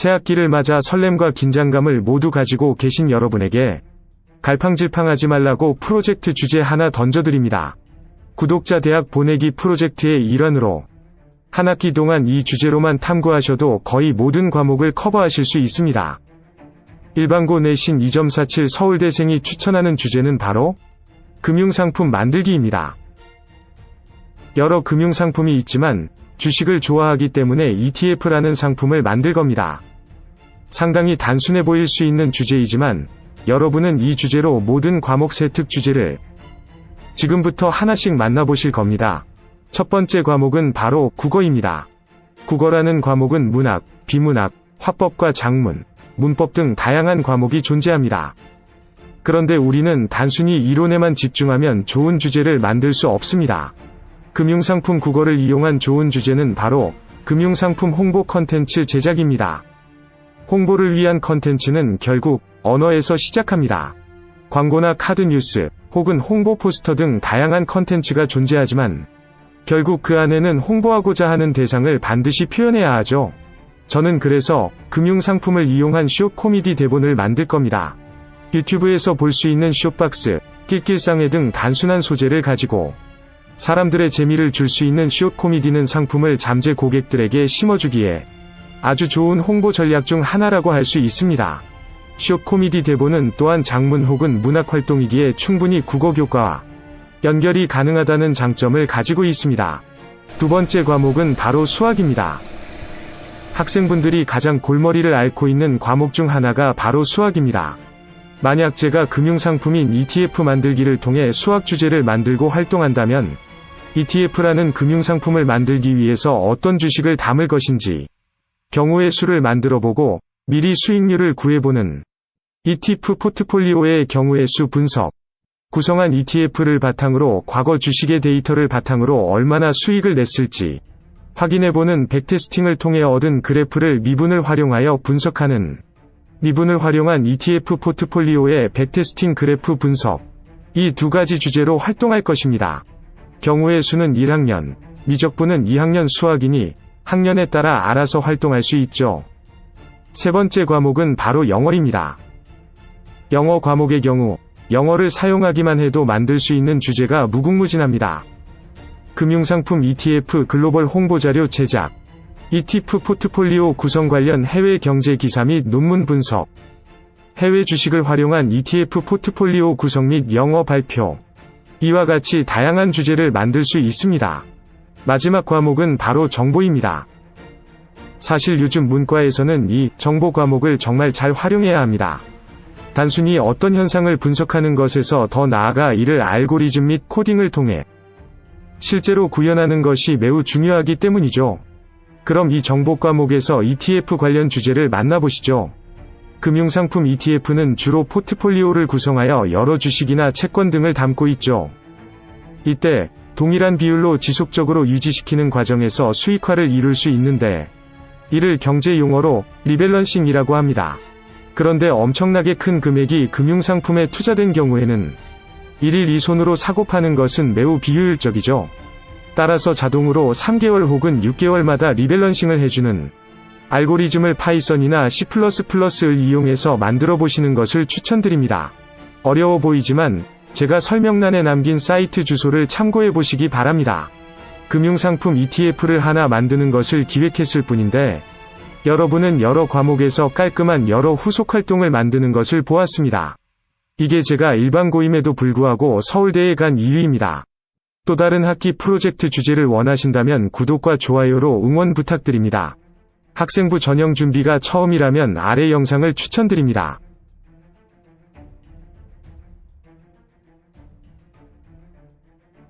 새학기를 맞아 설렘과 긴장감을 모두 가지고 계신 여러분에게 갈팡질팡하지 말라고 프로젝트 주제 하나 던져드립니다. 구독자 대학 보내기 프로젝트의 일환으로 한 학기 동안 이 주제로만 탐구하셔도 거의 모든 과목을 커버하실 수 있습니다. 일반고 내신 2.47 서울대생이 추천하는 주제는 바로 금융상품 만들기입니다. 여러 금융상품이 있지만 주식을 좋아하기 때문에 ETF라는 상품을 만들 겁니다. 상당히 단순해 보일 수 있는 주제이지만 여러분은 이 주제로 모든 과목 세특 주제를 지금부터 하나씩 만나보실 겁니다. 첫 번째 과목은 바로 국어입니다. 국어라는 과목은 문학, 비문학, 화법과 작문, 문법 등 다양한 과목이 존재합니다. 그런데 우리는 단순히 이론에만 집중하면 좋은 주제를 만들 수 없습니다. 금융상품 국어를 이용한 좋은 주제는 바로 금융상품 홍보 컨텐츠 제작입니다. 홍보를 위한 컨텐츠는 결국 언어에서 시작합니다. 광고나 카드 뉴스, 혹은 홍보 포스터 등 다양한 컨텐츠가 존재하지만 결국 그 안에는 홍보하고자 하는 대상을 반드시 표현해야 하죠. 저는 그래서 금융상품을 이용한 숏 코미디 대본을 만들 겁니다. 유튜브에서 볼 수 있는 숏박스, 낄낄상회 등 단순한 소재를 가지고 사람들의 재미를 줄 수 있는 숏 코미디는 상품을 잠재 고객들에게 심어주기에 아주 좋은 홍보 전략 중 하나라고 할 수 있습니다. 숏 코미디 대본은 또한 장문 혹은 문학 활동이기에 충분히 국어 교과와 연결이 가능하다는 장점을 가지고 있습니다. 두 번째 과목은 바로 수학입니다. 학생분들이 가장 골머리를 앓고 있는 과목 중 하나가 바로 수학입니다. 만약 제가 금융상품인 ETF 만들기를 통해 수학 주제를 만들고 활동한다면 ETF라는 금융상품을 만들기 위해서 어떤 주식을 담을 것인지 경우의 수를 만들어 보고 미리 수익률을 구해보는 ETF 포트폴리오의 경우의 수 분석 구성한 ETF를 바탕으로 과거 주식의 데이터를 바탕으로 얼마나 수익을 냈을지 확인해보는 백테스팅을 통해 얻은 그래프를 미분을 활용하여 분석하는 미분을 활용한 ETF 포트폴리오의 백테스팅 그래프 분석 이 두 가지 주제로 활동할 것입니다. 경우의 수는 1학년, 미적분은 2학년 수학이니 학년에 따라 알아서 활동할 수 있죠. 세 번째 과목은 바로 영어입니다. 영어 과목의 경우 영어를 사용하기만 해도 만들 수 있는 주제가 무궁무진합니다. 금융상품 ETF 글로벌 홍보자료 제작, ETF 포트폴리오 구성 관련 해외 경제 기사 및 논문 분석, 해외 주식을 활용한 ETF 포트폴리오 구성 및 영어 발표, 이와 같이 다양한 주제를 만들 수 있습니다. 마지막 과목은 바로 정보입니다. 사실 요즘 문과에서는 이 정보 과목을 정말 잘 활용해야 합니다. 단순히 어떤 현상을 분석하는 것에서 더 나아가 이를 알고리즘 및 코딩을 통해 실제로 구현하는 것이 매우 중요하기 때문이죠. 그럼 이 정보 과목에서 ETF 관련 주제를 만나보시죠. 금융상품 ETF는 주로 포트폴리오를 구성하여 여러 주식이나 채권 등을 담고 있죠. 이때 동일한 비율로 지속적으로 유지시키는 과정에서 수익화를 이룰 수 있는데 이를 경제 용어로 리밸런싱이라고 합니다. 그런데 엄청나게 큰 금액이 금융상품에 투자된 경우에는 일일 이 손으로 사고 파는 것은 매우 비효율적이죠. 따라서 자동으로 3개월 혹은 6개월마다 리밸런싱을 해주는 알고리즘을 파이썬이나 C++를 이용해서 만들어 보시는 것을 추천드립니다. 어려워 보이지만 제가 설명란에 남긴 사이트 주소를 참고해 보시기 바랍니다. 금융상품 ETF를 하나 만드는 것을 기획했을 뿐인데 여러분은 여러 과목에서 깔끔한 여러 후속 활동을 만드는 것을 보았습니다. 이게 제가 일반고임에도 불구하고 서울대에 간 이유입니다. 또 다른 학기 프로젝트 주제를 원하신다면 구독과 좋아요로 응원 부탁드립니다. 학생부 전형 준비가 처음이라면 아래 영상을 추천드립니다. Thank you.